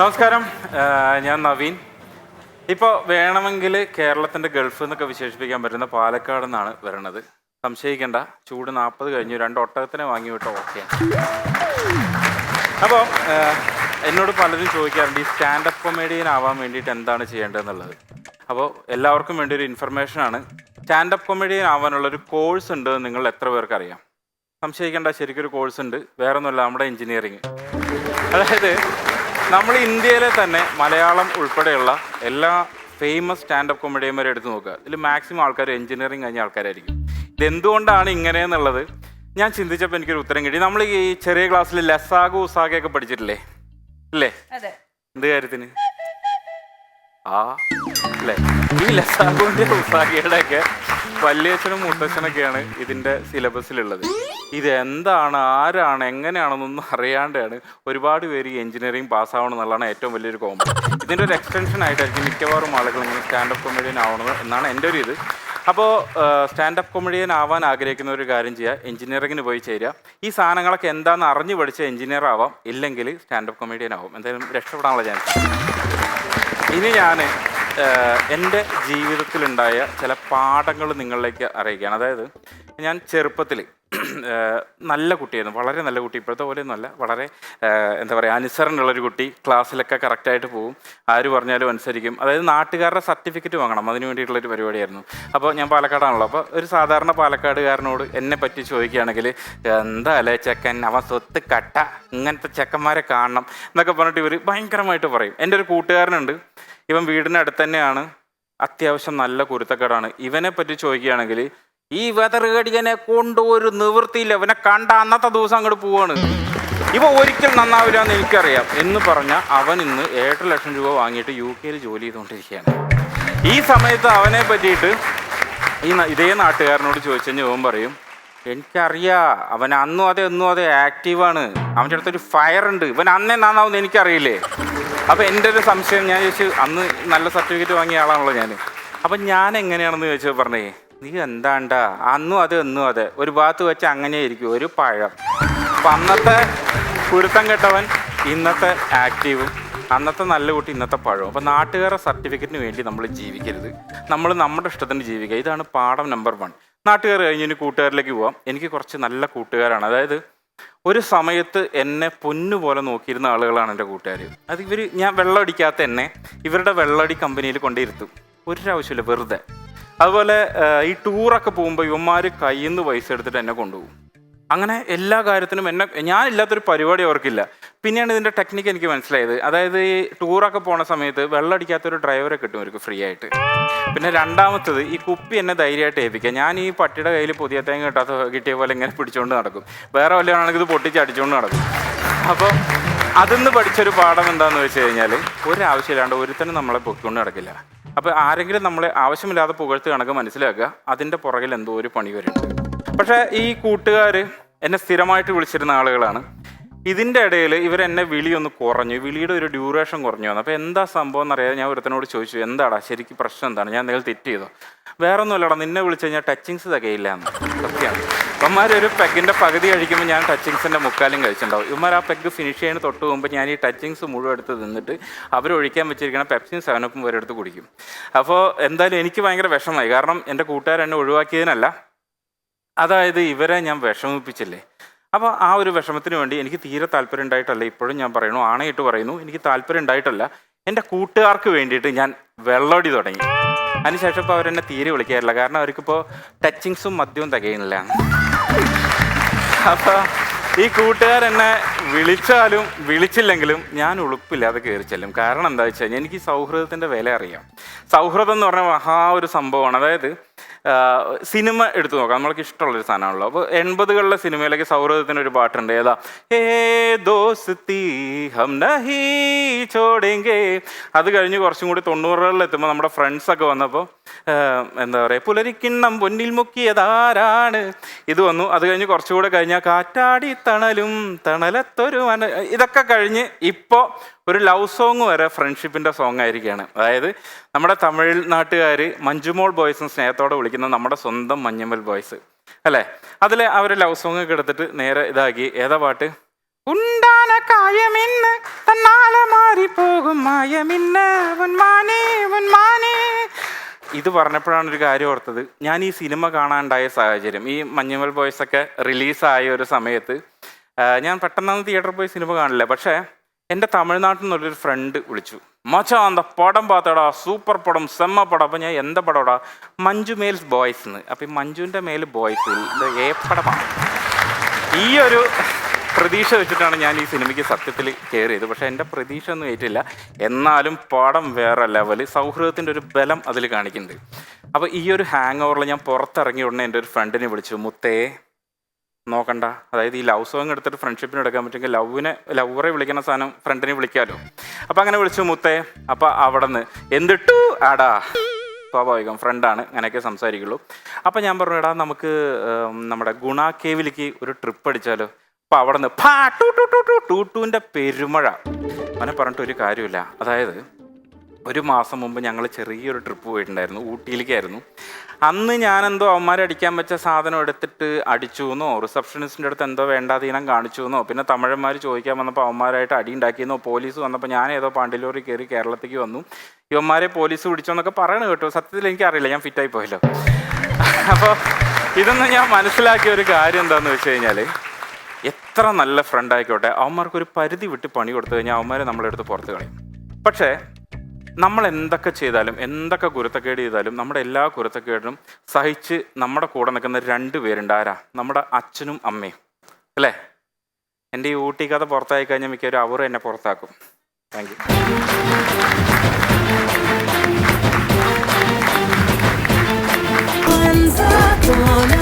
നമസ്കാരം. ഞാൻ നവീൻ. ഇപ്പോൾ വേണമെങ്കിൽ കേരളത്തിന്റെ ഗൾഫ് എന്നൊക്കെ വിശേഷിപ്പിക്കാൻ പറ്റുന്ന പാലക്കാട് നിന്നാണ് വരണത്. സംശയിക്കേണ്ട. ചൂട് നാൽപ്പത് കഴിഞ്ഞു. രണ്ട് ഒട്ടകത്തിനെ വാങ്ങി വിട്ടോ ഓക്കെ. അപ്പോൾ എന്നോട് പലരും ചോദിക്കാറുണ്ട് ഈ സ്റ്റാൻഡപ്പ് കൊമേഡിയൻ ആവാൻ വേണ്ടിയിട്ട് എന്താണ് ചെയ്യേണ്ടതെന്നുള്ളത്? അപ്പോൾ എല്ലാവർക്കും വേണ്ടി ഒരു ഇൻഫർമേഷനാണ് സ്റ്റാൻഡപ്പ് കൊമേഡിയൻ ആവാനുള്ള ഒരു കോഴ്സ് ഉണ്ട് നിങ്ങൾ എത്ര പേർക്ക് അറിയാം? സംശയിക്കേണ്ട. ശരിക്കൊരു കോഴ്സ് ഉണ്ട്. വേറെ ഒന്നുമല്ല നമ്മുടെ എഞ്ചിനീയറിങ്. അതായത് നമ്മൾ ഇന്ത്യയിലെ തന്നെ മലയാളം ഉൾപ്പെടെയുള്ള എല്ലാ ഫേമസ് സ്റ്റാൻഡപ്പ് കോമഡിയന്മാരെ എടുത്ത് നോക്കുക. ഇതിൽ മാക്സിമം ആൾക്കാർ എഞ്ചിനീയറിംഗ് കഴിഞ്ഞ ആൾക്കാരായിരിക്കും. ഇതെന്തുകൊണ്ടാണ് ഇങ്ങനെയെന്നുള്ളത് ഞാൻ ചിന്തിച്ചപ്പോൾ എനിക്കൊരു ഉത്തരം കിട്ടി. നമ്മൾ ഈ ചെറിയ ക്ലാസ്സിൽ ലസാഗു ഉസാഗയൊക്കെ പഠിച്ചിട്ടില്ലേ? ഇല്ലേ എന്ത് കാര്യത്തിന്? ആ അല്ലേ? ഈ ലസാഗുവിന്റെ ഉസാഗയുടെ ഒക്കെ വല്യച്ഛനും മുത്തച്ഛനൊക്കെയാണ് ഇതിന്റെ സിലബസിലുള്ളത്. ഇത് എന്താണ് ആരാണ് എങ്ങനെയാണെന്നൊന്നും അറിയാണ്ടാണ് ഒരുപാട് പേര് എഞ്ചിനീയറിംഗ് പാസ്സാവണം എന്നുള്ളതാണ് ഏറ്റവും വലിയൊരു കോമൺ. ഇതിന്റെ ഒരു എക്സ്റ്റൻഷൻ ആയിട്ടായിരിക്കും മിക്കവാറും ആളുകൾ ഇങ്ങനെ സ്റ്റാൻഡപ്പ് കൊമഡിയൻ ആവണത് എന്നാണ് എന്റെ ഒരു ഇത്. അപ്പോൾ സ്റ്റാൻഡപ്പ് കൊമഡിയൻ ആവാൻ ആഗ്രഹിക്കുന്ന ഒരു കാര്യം ചെയ്യുക എഞ്ചിനീയറിങ്ങിന് പോയി ചേരുക ഈ സാധനങ്ങളൊക്കെ എന്താണെന്ന് അറിഞ്ഞു പഠിച്ച എഞ്ചിനീയർ ആവാം ഇല്ലെങ്കിൽ സ്റ്റാൻഡപ്പ് കോമഡിയൻ ആവും. എന്തായാലും രക്ഷപ്പെടാനുള്ള ചാൻസ് ഇനി ഞാൻ എന്റെ ജീവിതത്തിലുണ്ടായ ചില പാഠങ്ങൾ നിങ്ങളിലേക്ക് അറിയിക്കുകയാണ്. അതായത് ഞാൻ ചെറുപ്പത്തിൽ നല്ല കുട്ടിയായിരുന്നു. വളരെ നല്ല കുട്ടി. ഇപ്പോഴത്തെ പോലെയൊന്നുമല്ല വളരെ ഏഹ്, എന്താ പറയുക അനുസരണമുള്ളൊരു കുട്ടി. ക്ലാസ്സിലൊക്കെ കറക്റ്റായിട്ട് പോകും ആര് പറഞ്ഞാലും അനുസരിക്കും. അതായത് നാട്ടുകാരുടെ സർട്ടിഫിക്കറ്റ് വാങ്ങണം. അതിന് വേണ്ടിയിട്ടുള്ളൊരു പരിപാടിയായിരുന്നു. അപ്പോൾ ഞാൻ പാലക്കാടാണല്ലോ. അപ്പോൾ ഒരു സാധാരണ പാലക്കാടുകാരനോട് എന്നെ പറ്റി ചോദിക്കുകയാണെങ്കിൽ എന്താ അല്ലേ ചെക്കൻ? അവൻ സ്വത്ത് കട്ട. ഇങ്ങനത്തെ ചെക്കന്മാരെ കാണണം എന്നൊക്കെ പറഞ്ഞിട്ട് ഇവർ ഭയങ്കരമായിട്ട് പറയും. എന്റെ ഒരു കൂട്ടുകാരനുണ്ട്. ഇവൻ വീടിന്റെ അടുത്ത് തന്നെയാണ്. അത്യാവശ്യം നല്ല കുരുത്തക്കേടാണ്. ഇവനെ പറ്റി ചോദിക്കുകയാണെങ്കിൽ ഈ വെതറുകടിയനെ കൊണ്ട് ഒരു നിവൃത്തിയില്ല. ഇവനെ കണ്ട അന്നത്തെ ദിവസം അങ്ങോട്ട് പോവാണ്. ഇവ ഒരിക്കൽ നന്നാവില്ല എന്ന് എനിക്കറിയാം. എന്ന് പറഞ്ഞ അവൻ ഇന്ന് ഏഴ് ലക്ഷം രൂപ വാങ്ങിയിട്ട് യു കെയിൽ ജോലി ചെയ്തുകൊണ്ടിരിക്കുകയാണ്. ഈ സമയത്ത് അവനെ പറ്റിയിട്ട് ഈ ഇതേ നാട്ടുകാരനോട് ചോദിച്ചു കഴിഞ്ഞാൽ അവൻ പറയും എനിക്കറിയാ അവൻ അന്നും അതെ എന്നും അതെ ആക്റ്റീവാണ് അവന്റെ അടുത്തൊരു ഫയർ ഉണ്ട്. ഇവൻ അന്നേ നന്നാവുന്ന എനിക്കറിയില്ലേ? അപ്പോൾ എന്റെ ഒരു സംശയം ഞാൻ ചോദിച്ചു അന്ന് നല്ല സർട്ടിഫിക്കറ്റ് വാങ്ങിയ ആളാണല്ലോ ഞാൻ അപ്പം ഞാൻ എങ്ങനെയാണെന്ന് ചോദിച്ചു പറഞ്ഞേ നീ എന്താണ്ടാ? അന്നും അതെ എന്നും അതെ. ഒരു ഭാഗത്ത് വെച്ച് അങ്ങനെ ഇരിക്കും. ഒരു പഴം. അപ്പം അന്നത്തെ കുരുത്തം കെട്ടവൻ ഇന്നത്തെ ആക്റ്റീവും അന്നത്തെ നല്ല കുട്ടി ഇന്നത്തെ പഴവും. അപ്പോൾ നാട്ടുകാരുടെ സർട്ടിഫിക്കറ്റിന് വേണ്ടി നമ്മൾ ജീവിക്കരുത്. നമ്മൾ നമ്മുടെ ഇഷ്ടത്തിന് ജീവിക്കുക. ഇതാണ് പാഠം നമ്പർ വൺ നാട്ടുകാർ കഴിഞ്ഞ് കൂട്ടുകാരിലേക്ക് പോവാം. എനിക്ക് കുറച്ച് നല്ല കൂട്ടുകാരാണ്. അതായത് ഒരു സമയത്ത് എന്നെ പൊന്നുപോലെ നോക്കിയിരുന്ന ആളുകളാണ് എന്റെ കൂട്ടുകാർ അത് ഇവർ ഞാൻ വെള്ളം അടിക്കാത്ത എന്നെ ഇവരുടെ വെള്ളടി കമ്പനിയിൽ കൊണ്ടിരുത്തും ഒരു ആവശ്യമില്ല വെറുതെ. അതുപോലെ ഈ ടൂറൊക്കെ പോകുമ്പോൾ ഇവന്മാർ കയ്യിൽ നിന്ന് പൈസ എടുത്തിട്ട് എന്നെ കൊണ്ടുപോകും. അങ്ങനെ എല്ലാ കാര്യത്തിനും എന്നെ ഞാനില്ലാത്തൊരു പരിപാടി അവർക്കില്ല. പിന്നെയാണ് ഇതിന്റെ ടെക്നിക്ക് എനിക്ക് മനസ്സിലായത്. അതായത് ഈ ടൂറൊക്കെ പോണ സമയത്ത് വെള്ളമടിക്കാത്തൊരു ഡ്രൈവറെ കിട്ടും അവർക്ക് ഫ്രീ ആയിട്ട്. പിന്നെ രണ്ടാമത്തത് ഈ കുപ്പി എന്നെ ധൈര്യമായിട്ട് ഏൽപ്പിക്കുക. ഞാൻ ഈ പട്ടിയുടെ കയ്യിൽ പുതിയ തേങ്ങ കിട്ടാത്ത കിട്ടിയ പോലെ ഇങ്ങനെ പിടിച്ചുകൊണ്ട് നടക്കും. വേറെ വല്ലതാണെങ്കിൽ ഇത് പൊട്ടിച്ച് അടിച്ചുകൊണ്ട് നടക്കും. അപ്പോൾ അതിന്ന് പഠിച്ചൊരു പാഠം എന്താണെന്ന് വെച്ച് കഴിഞ്ഞാൽ ഒരാവശ്യമില്ലാണ്ട് ഒരുത്തനും നമ്മളെ പൊക്കിക്കൊണ്ട് നടക്കില്ല. അപ്പോൾ ആരെങ്കിലും നമ്മളെ ആവശ്യമില്ലാതെ പുകഴ്ത്ത് കണക്ക് മനസ്സിലാക്കുക. അതിന്റെ പുറകിൽ എന്തോ ഒരു പണി വരുന്നുണ്ട്. പക്ഷേ ഈ കൂട്ടുകാർ എന്നെ സ്ഥിരമായിട്ട് വിളിച്ചിരുന്ന ആളുകളാണ്. ഇതിന്റെ ഇടയിൽ ഇവരെന്നെ വിളി ഒന്ന് കുറഞ്ഞു. വിളിയുടെ ഒരു ഡ്യൂറേഷൻ കുറഞ്ഞു വന്നു. അപ്പോൾ എന്താ സംഭവം എന്നറിയാതെ ഞാൻ ഒരുത്തനോട് ചോദിച്ചു എന്താടാ ശരിക്കും പ്രശ്നം എന്താണ്? ഞാൻ എന്തെങ്കിലും തെറ്റ് ചെയ്തോ. വേറെ ഒന്നുമല്ലടാ നിന്നെ വിളിച്ചു കഴിഞ്ഞാൽ ടച്ചിങ്സ് തികയില്ല എന്ന് സത്യമാണ് ഇവന്മാർ ഒരു പെഗിന്റെ പകുതി കഴിക്കുമ്പോൾ ഞാൻ ടച്ചിങ്സിന്റെ മുക്കാലും കഴിച്ചിട്ടുണ്ടാവും. ഇവന്മാർ ആ പെഗ് ഫിനിഷ് ചെയ്യുന്ന തൊട്ട് മുമ്പ് ഞാൻ ഈ ടച്ചിങ്സ് മുഴുവൻ എടുത്ത് നിന്നിട്ട് അവർ ഒഴിക്കാൻ വെച്ചിരിക്കുന്ന പെപ്സിയും സെവനപ്പും വരെ എടുത്ത് കുടിക്കും. അപ്പോൾ എന്തായാലും എനിക്ക് ഭയങ്കര വിഷമമായി. കാരണം എന്റെ കൂട്ടുകാരെന്നെ ഒഴിവാക്കിയതിനല്ല. അതായത് ഇവരെ ഞാൻ വിഷമിപ്പിച്ചില്ലേ? അപ്പോൾ ആ ഒരു വിഷമത്തിന് വേണ്ടി എനിക്ക് തീരെ താല്പര്യം ഉണ്ടായിട്ടല്ല. ഇപ്പോഴും ഞാൻ പറയുന്നു ആണയിട്ട് പറയുന്നു എനിക്ക് താല്പര്യം ഉണ്ടായിട്ടല്ല. എന്റെ കൂട്ടുകാർക്ക് വേണ്ടിയിട്ട് ഞാൻ വെള്ളോടി തുടങ്ങി. അതിനുശേഷം ഇപ്പോൾ അവരെന്നെ തീരെ വിളിക്കാറില്ല. കാരണം അവർക്കിപ്പോൾ ടച്ചിങ്സും മദ്യവും തികയുന്നില്ല. അപ്പോൾ ഈ കൂട്ടുകാരെന്നെ വിളിച്ചാലും വിളിച്ചില്ലെങ്കിലും ഞാൻ ഉളുപ്പില്ലാതെ കയറി ചെല്ലും. കാരണം എന്താ വെച്ചാൽ എനിക്ക് സൗഹൃദത്തിന്റെ വില അറിയാം. സൗഹൃദം എന്ന് പറഞ്ഞാൽ മഹാ ഒരു സംഭവമാണ്. അതായത് സിനിമ എടുത്തു നോക്കാം. നമ്മൾക്ക് ഇഷ്ടമുള്ളൊരു സാധനമാണല്ലോ. അപ്പോൾ എൺപതുകളിലെ സിനിമയിലേക്ക് സൗഹൃദത്തിന് ഒരു പാട്ടുണ്ട്. ഏതാ? ഏ ദോസ്തി ഹം നഹി ചോടെങ്കേ അത് കഴിഞ്ഞ് കുറച്ചും കൂടി തൊണ്ണൂറുകളിൽ എത്തുമ്പോൾ നമ്മുടെ ഫ്രണ്ട്സൊക്കെ വന്നപ്പോൾ എന്താ പറയുക പുലരിക്കിണ്ണം പൊന്നിൽ മുക്കിയതാരാണ്? ഇത് വന്നു. അത് കഴിഞ്ഞ് കുറച്ചുകൂടെ കഴിഞ്ഞാൽ കാറ്റാടി തണലും തണലത്തൊരു ഇതൊക്കെ കഴിഞ്ഞ് ഇപ്പോൾ ഒരു ലവ് സോങ് വരെ ഫ്രണ്ട്ഷിപ്പിന്റെ സോങ് ആയിരിക്കുകയാണ് അതായത് നമ്മുടെ തമിഴ്നാട്ടുകാർ മഞ്ജുമോൾ ബോയ്സും സ്നേഹത്തോടെ വിളിക്കുന്ന നമ്മുടെ സ്വന്തം മഞ്ഞമ്മൽ ബോയ്സ് അല്ലേ? അതിൽ അവർ ലവ് സോങ് ഒക്കെ എടുത്തിട്ട് നേരെ ഇതാക്കി. ഏതാ പാട്ട്? ഉണ്ടാന കായമിന്ന് തന്നാലെ മാറിപ്പോകും മായമിന്ന ഉന്മാനേ ഉന്മാനേ ഇത് പറഞ്ഞപ്പോഴാണ് ഒരു കാര്യം ഓർത്തത്. ഞാൻ ഈ സിനിമ കാണാനുണ്ടായ സാഹചര്യം. ഈ മഞ്ഞുമൽ ബോയ്സൊക്കെ റിലീസായ ഒരു സമയത്ത് ഞാൻ പെട്ടെന്നൊന്നും തിയേറ്ററിൽ പോയി സിനിമ കാണില്ല. പക്ഷേ എന്റെ തമിഴ്നാട്ടിൽ നിന്നുള്ളൊരു ഫ്രണ്ട് വിളിച്ചു. മച്ചാ അന്ത പടം പാത്തടാ? സൂപ്പർ പടം സെമ്മ പടം അപ്പം ഞാൻ എന്താ പടമാടാ മഞ്ജു മേൽസ് ബോയ്സ് എന്ന് അപ്പം ഈ മഞ്ജുവിന്റെ മേൽ ബോയ്സ് ഏ പടമാണ്. ഈ ഒരു പ്രതീക്ഷ വെച്ചിട്ടാണ് ഞാൻ ഈ സിനിമയ്ക്ക് സത്യത്തിൽ കയറിയത് പക്ഷേ എന്റെ പ്രതീക്ഷ ഒന്നും ഏറ്റില്ല. എന്നാലും പടം വേറെ ലെവൽ സൗഹൃദത്തിന്റെ ഒരു ബലം അതിൽ കാണിക്കുന്നുണ്ട്. അപ്പോൾ ഈ ഒരു ഹാങ് ഓവറിൽ ഞാൻ പുറത്തിറങ്ങി ഉടനെ എന്റെ ഒരു ഫ്രണ്ടിനെ വിളിച്ചു. മുത്തേ നോക്കണ്ട. അതായത് ഈ ലവ് സോങ് എടുത്തിട്ട് ഫ്രണ്ട്ഷിപ്പിന് എടുക്കാൻ പറ്റുമെങ്കിൽ ലവിനെ ലവറെ വിളിക്കുന്ന സാധനം ഫ്രണ്ടിനെ വിളിക്കാമല്ലോ അപ്പം അങ്ങനെ വിളിച്ചു മുത്തേ. അപ്പം അവിടെ നിന്ന് എന്തിട്ടു? ആടാ. സ്വാഭാവികം ഫ്രണ്ടാണ് അങ്ങനെയൊക്കെ സംസാരിക്കുള്ളൂ. അപ്പം ഞാൻ പറഞ്ഞു എടാ നമുക്ക് നമ്മുടെ ഗുണ കേവിലേക്ക് ഒരു ട്രിപ്പ് അടിച്ചാലോ. അപ്പം അവിടെ നിന്ന് ഫാ ടു ടു ടു ടു ടു ടുവിന്റെ പെരുമഴ. അവനെ പറഞ്ഞിട്ട് ഒരു കാര്യമില്ല. അതായത് ഒരു മാസം മുമ്പ് ഞങ്ങൾ ചെറിയൊരു ട്രിപ്പ് പോയിട്ടുണ്ടായിരുന്നു ഊട്ടിയിലേക്കായിരുന്നു. അന്ന് ഞാനെന്തോ അവന്മാരെ അടിക്കാൻ വെച്ച സാധനം എടുത്തിട്ട് അടിച്ചു എന്നോ റിസപ്ഷനിസ്റ്റിന്റെ അടുത്ത് എന്തോ വേണ്ടാതീനം കാണിച്ചു എന്നോ പിന്നെ തമിഴന്മാർ ചോദിക്കാൻ വന്നപ്പോൾ അവന്മാരായിട്ട് അടി ഉണ്ടാക്കിയെന്നോ പോലീസ് വന്നപ്പോൾ ഞാൻ ഏതോ പാണ്ടിലോറി കയറി കേരളത്തേക്ക് വന്നു. ഇവന്മാരെ പോലീസ് പിടിച്ചോ എന്നൊക്കെ പറയണ കേട്ടോ. സത്യത്തിൽ എനിക്കറിയില്ല ഞാൻ ഫിറ്റായി പോയല്ലോ. അപ്പോൾ ഇതൊന്നും ഞാൻ മനസ്സിലാക്കിയ ഒരു കാര്യം എന്താണെന്ന് വെച്ച് കഴിഞ്ഞാൽ എത്ര നല്ല ഫ്രണ്ട് ആയിക്കോട്ടെ അവന്മാർക്ക് ഒരു പരിധി വിട്ട് പണി കൊടുത്തു കഴിഞ്ഞാൽ അവന്മാരെ നമ്മളെടുത്ത് പുറത്ത് കളയും. പക്ഷേ നമ്മൾ എന്തൊക്കെ ചെയ്താലും എന്തൊക്കെ കുരുത്തക്കേട് ചെയ്താലും നമ്മുടെ എല്ലാ കുരുത്തക്കേടിനും സഹിച്ച് നമ്മുടെ കൂടെ നിൽക്കുന്ന രണ്ട് പേരുണ്ട്. ആരാ? നമ്മുടെ അച്ഛനും അമ്മയും. അല്ലേ? എന്റെ ഈ ഊട്ടി കഥ പുറത്തായി കഴിഞ്ഞാൽ ഒരു അവർ എന്നെ പുറത്താക്കും. Thank you